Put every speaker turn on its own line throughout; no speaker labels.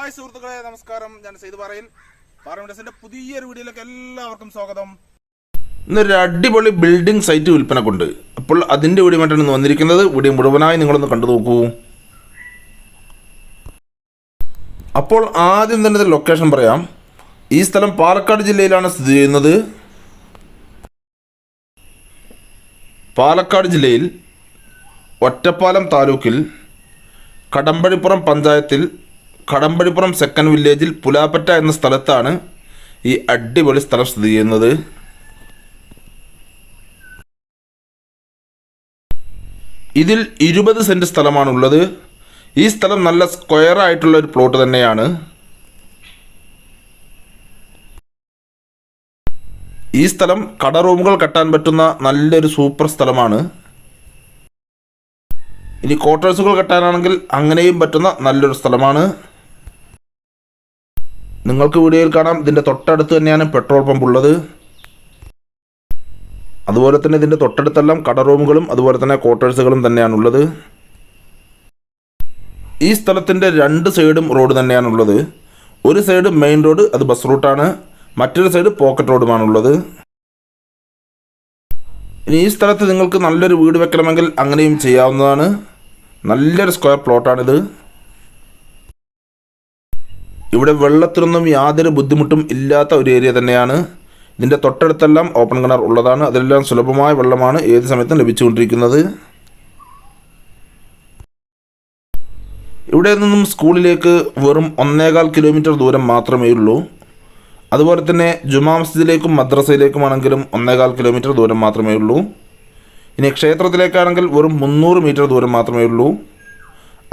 hi സുഹൃത്തുക്കളെ നമസ്കാരം ഞാൻ സെയ്ത് പറയിൽ പാർമിഡസിന്റെ പുതിയൊരു വീഡിയോയിലേക്ക് എല്ലാവർക്കും സ്വാഗതം
ഇന്നൊരു അടിപൊളി ബിൽഡിംഗ് സൈറ്റ് കൊണ്ട് അപ്പോൾ അതിൻ്റെ വീഡിയോമായിട്ടാണ് ഇന്ന് വന്നിരിക്കുന്നത് വീഡിയോ മുഴുവനായി നിങ്ങളൊന്ന് കണ്ടു നോക്കൂ അപ്പോൾ ആദ്യം തന്നെ ലൊക്കേഷൻ പറയാം ഈ സ്ഥലം പാലക്കാട് ജില്ലയിലാണ് സ്ഥിതി ചെയ്യുന്നത് പാലക്കാട് ജില്ലയിൽ ഒറ്റപ്പാലം താലൂക്കിൽ കടമ്പഴിപ്പുറം പഞ്ചായത്തിൽ കടമ്പഴിപ്പുറം സെക്കൻഡ് വില്ലേജിൽ പുലാപ്പറ്റ എന്ന സ്ഥലത്താണ് ഈ അടിപൊളി സ്ഥലം സ്ഥിതി ചെയ്യുന്നത് ഇതിൽ ഇരുപത് സെൻറ് സ്ഥലമാണുള്ളത് ഈ സ്ഥലം നല്ല സ്ക്വയർ ആയിട്ടുള്ള ഒരു പ്ലോട്ട് തന്നെയാണ് ഈ സ്ഥലം കട റൂമുകൾ കെട്ടാൻ പറ്റുന്ന നല്ലൊരു സൂപ്പർ സ്ഥലമാണ് ഇനി ക്വാർട്ടേഴ്സുകൾ കെട്ടാനാണെങ്കിൽ അങ്ങനെയും പറ്റുന്ന നല്ലൊരു സ്ഥലമാണ് നിങ്ങൾക്ക് വീഡിയോയിൽ കാണാം ഇതിൻ്റെ തൊട്ടടുത്ത് തന്നെയാണ് പെട്രോൾ പമ്പ് ഉള്ളത് അതുപോലെ തന്നെ ഇതിൻ്റെ തൊട്ടടുത്തെല്ലാം റൂമുകളും അതുപോലെ തന്നെ ക്വാർട്ടേഴ്സുകളും തന്നെയാണുള്ളത് ഈ സ്ഥലത്തിൻ്റെ രണ്ട് സൈഡും റോഡ് തന്നെയാണുള്ളത് ഒരു സൈഡ് മെയിൻ റോഡ് അത് ബസ് റൂട്ടാണ് മറ്റൊരു സൈഡ് പോക്കറ്റ് റോഡുമാണുള്ളത് ഇനി ഈ സ്ഥലത്ത് നിങ്ങൾക്ക് നല്ലൊരു വീട് വെക്കണമെങ്കിൽ അങ്ങനെയും ചെയ്യാവുന്നതാണ് നല്ലൊരു സ്ക്വയർ പ്ലോട്ടാണിത് ഇവിടെ വെള്ളത്തിനൊന്നും യാതൊരു ബുദ്ധിമുട്ടും ഇല്ലാത്ത ഒരു ഏരിയ തന്നെയാണ് ഇതിൻ്റെ തൊട്ടടുത്തെല്ലാം ഓപ്പൺ കിണർ ഉള്ളതാണ് അതിലെല്ലാം സുലഭമായ വെള്ളമാണ് ഏത് സമയത്തും ലഭിച്ചുകൊണ്ടിരിക്കുന്നത് ഇവിടെ നിന്നും സ്കൂളിലേക്ക് വെറും ഒന്നേകാൽ കിലോമീറ്റർ ദൂരം മാത്രമേ ഉള്ളൂ അതുപോലെ തന്നെ ജുമാ മസ്ജിദിലേക്കും മദ്രസയിലേക്കുമാണെങ്കിലും ഒന്നേകാൽ കിലോമീറ്റർ ദൂരം മാത്രമേ ഉള്ളൂ ഇനി ക്ഷേത്രത്തിലേക്കാണെങ്കിൽ വെറും മുന്നൂറ് മീറ്റർ ദൂരം മാത്രമേ ഉള്ളൂ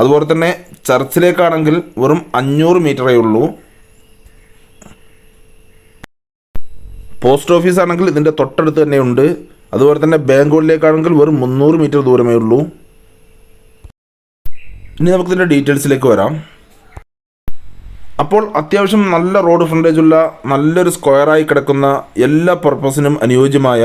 അതുപോലെ തന്നെ ചർച്ചിലേക്കാണെങ്കിൽ വെറും അഞ്ഞൂറ് മീറ്ററേ ഉള്ളൂ പോസ്റ്റ് ഓഫീസ് ആണെങ്കിൽ ഇതിൻ്റെ തൊട്ടടുത്ത് തന്നെയുണ്ട് അതുപോലെ തന്നെ ബാംഗ്ലൂരിലേക്കാണെങ്കിൽ വെറും മുന്നൂറ് മീറ്റർ ദൂരമേ ഉള്ളൂ ഇനി നമുക്കിതിൻ്റെ ഡീറ്റെയിൽസിലേക്ക് വരാം അപ്പോൾ അത്യാവശ്യം നല്ല റോഡ് ഉള്ള നല്ലൊരു സ്ക്വയറായി കിടക്കുന്ന എല്ലാ പർപ്പസിനും അനുയോജ്യമായ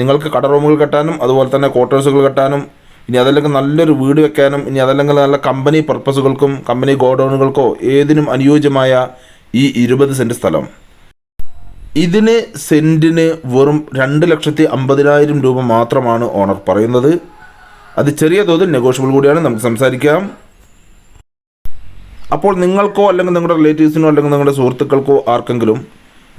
നിങ്ങൾക്ക് കട റൂമുകൾ കെട്ടാനും അതുപോലെ തന്നെ ക്വാർട്ടേഴ്സുകൾ കെട്ടാനും ഇനി അതല്ലെങ്കിൽ നല്ലൊരു വീട് വെക്കാനും ഇനി അതല്ലെങ്കിൽ നല്ല കമ്പനി പർപ്പസുകൾക്കും കമ്പനി ഗോഡൗണുകൾക്കോ ഏതിനും അനുയോജ്യമായ ഈ ഇരുപത് സെൻറ്റ് സ്ഥലം ഇതിന് സെൻറ്റിന് വെറും രണ്ട് ലക്ഷത്തി അമ്പതിനായിരം രൂപ മാത്രമാണ് ഓണർ പറയുന്നത് അത് ചെറിയ തോതിൽ നെഗോഷ്യബിൾ കൂടിയാണ് നമുക്ക് സംസാരിക്കാം അപ്പോൾ നിങ്ങൾക്കോ അല്ലെങ്കിൽ നിങ്ങളുടെ റിലേറ്റീവ്സിനോ അല്ലെങ്കിൽ നിങ്ങളുടെ സുഹൃത്തുക്കൾക്കോ ആർക്കെങ്കിലും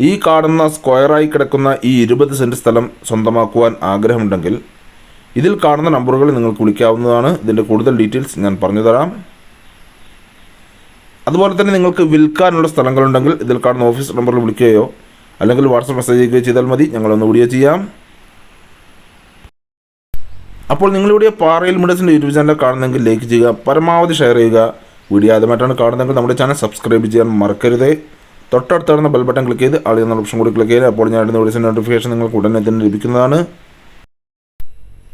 ഈ കാണുന്ന സ്ക്വയറായി കിടക്കുന്ന ഈ ഇരുപത് സെൻറ്റ് സ്ഥലം സ്വന്തമാക്കുവാൻ ആഗ്രഹമുണ്ടെങ്കിൽ ഇതിൽ കാണുന്ന നമ്പറുകൾ നിങ്ങൾക്ക് വിളിക്കാവുന്നതാണ് ഇതിൻ്റെ കൂടുതൽ ഡീറ്റെയിൽസ് ഞാൻ പറഞ്ഞു തരാം അതുപോലെ തന്നെ നിങ്ങൾക്ക് വിൽക്കാനുള്ള സ്ഥലങ്ങളുണ്ടെങ്കിൽ ഇതിൽ കാണുന്ന ഓഫീസ് നമ്പറിൽ വിളിക്കുകയോ അല്ലെങ്കിൽ വാട്സപ്പ് മെസ്സേജ് ചെയ്യുകയോ ചെയ്താൽ മതി ഞങ്ങളൊന്ന് വീഡിയോ ചെയ്യാം അപ്പോൾ നിങ്ങളിവിടെ പാറയിൽ മിഡസിൻ്റെ യൂട്യൂബ് ചാനൽ കാണുന്നെങ്കിൽ ലൈക്ക് ചെയ്യുക പരമാവധി ഷെയർ ചെയ്യുക വീഡിയോ ആദ്യമായിട്ടാണ് കാണുന്നതെങ്കിൽ നമ്മുടെ ചാനൽ സബ്സ്ക്രൈബ് ചെയ്യാൻ മറക്കരുത് തൊട്ടടുത്ത് ബെൽ ബട്ടൺ ക്ലിക്ക് ചെയ്ത് ആളിൽ ഓപ്ഷൻ കൂടി ക്ലിക്ക് ചെയ്യുക അപ്പോൾ ഞാൻ ഇടുന്ന വീഡിയോസിൻ്റെ നോട്ടിഫിക്കേഷൻ നിങ്ങൾക്ക് ഉടനെ തന്നെ ലഭിക്കുന്നതാണ്